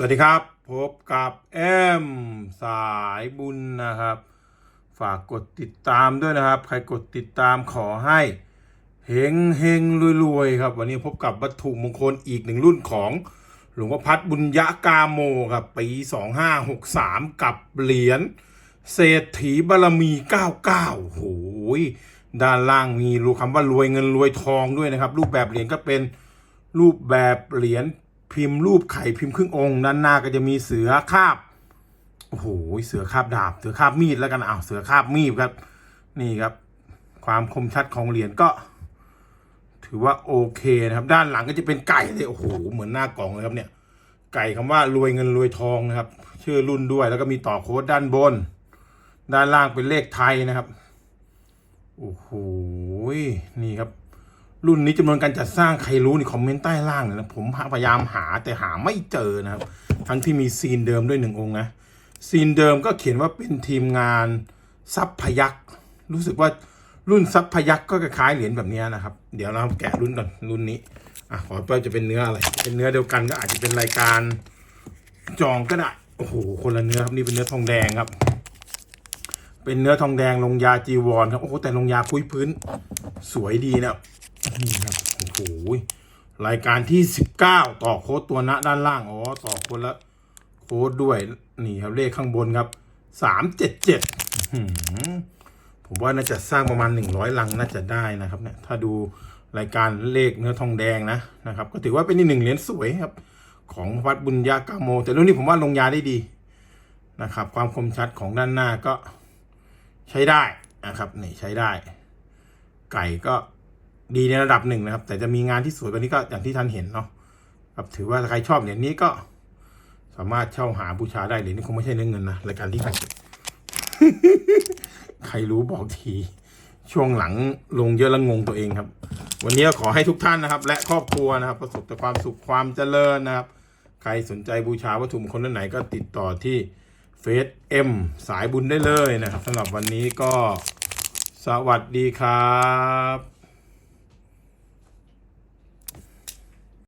สวัสดีครับ พบกับแอมสายบุญนะครับ ฝากกดติดตามด้วยนะครับ ใครกดติดตามขอให้เฮงเฮงรวยๆครับ วันนี้พบกับวัตถุมงคลอีกหนึ่งรุ่นของหลวงพ่อพัดบุญยะกาโมครับปี 2563 กับเหรียญเศรษฐีบารมี 99โหยด้านล่างมีรูคำว่ารวยเงินรวยทองด้วยนะครับ รูปแบบเหรียญก็เป็นรูปแบบเหรียญ พิมพ์รูปไข่พิมพ์ครึ่งองค์ ด้านหน้าก็จะมีเสือคาบโอ้โหเสือคาบดาบ เสือคาบมีดแล้วกันอ้าวเสือคาบมีดครับ นี่ครับ ความคมชัดของเหรียญก็ ถือว่าโอเคนะครับ ด้านหลังก็จะเป็นไก่เลยโอ้โหเหมือนหน้ากล่องเลยครับเนี่ย ไก่คำว่ารวยเงินรวยทองนะครับ ชื่อรุ่นด้วยแล้วก็มีต่อโค้ดด้านบน ด้านล่างเป็นเลขไทยนะครับโอ้โหนี่ครับ รุ่นนี้จำนวนการจัดสร้างใครรู้ในคอมเมนต์ใต้ล่างเลยนะผมพยายามหาแต่หาไม่เจอนะครับ ทั้งที่มีซีนเดิมด้วยหนึ่งองค์นะซีนเดิมก็เขียนว่าเป็นทีมงานซับพยักษ์รู้สึกว่ารุ่นซับพยักษ์ก็คล้ายเหรียญแบบนี้นะครับ เดี๋ยวเราแกะรุ่นก่อนรุ่นนี้อะขอว่าจะเป็นเนื้ออะไร เป็นเนื้อเดียวกันก็อาจจะเป็นรายการจองก็ได้โอ้โหคนละเนื้อครับนี่เป็นเนื้อทองแดงครับ เป็นเนื้อทองแดงลงยาจีวรครับโอ้โหแต่ลงยาคุยพื้นสวยดีนะ นี่ครับโอ้โหรายการที่สิบเก้าต่อโค้ดตัวณด้านล่างอ๋อต่อคนละโค้ดด้วยนี่ครับเลขข้างบนครับสามเจ็ดเจ็ดผมว่าน่าจะสร้างประมาณหนึ่งร้อยลังน่าจะได้นะครับเนี่ยถ้าดูรายการเลขเนื้อทองแดงนะนะครับ ก็ถือว่าเป็นอีกหนึ่งเหรียญสวยครับ ของวัดบุญญากาโม แต่รุ่นนี้ผมว่าลงยาได้ดีนะครับ ความคมชัดของด้านหน้าก็ใช้ได้นะครับนี่ใช้ได้ ไก่ก็ ดีในระดับหนึ่งนะครับ แต่จะมีงานที่สวยกว่านี้ก็อย่างที่ท่านเห็นเนาะครับถือว่าใครชอบเหรียญนี้ก็สามารถเช่าหาบูชาได้เหรียญนี้คงไม่ใช่เนื้อเงินนะรายการที่ใครใครรู้บอกที ช่วงหลังลงเยอะแล้วงงตัวเองครับ วันนี้ก็ขอให้ทุกท่านนะครับ และครอบครัวนะครับ ประสบแต่ความสุขความเจริญนะครับ ใครสนใจบูชาวัตถุมงคลท่านไหนก็ติดต่อที่เฟซเอ็มสายบุญได้เลยนะครับสำหรับวันนี้ก็สวัสดีครับ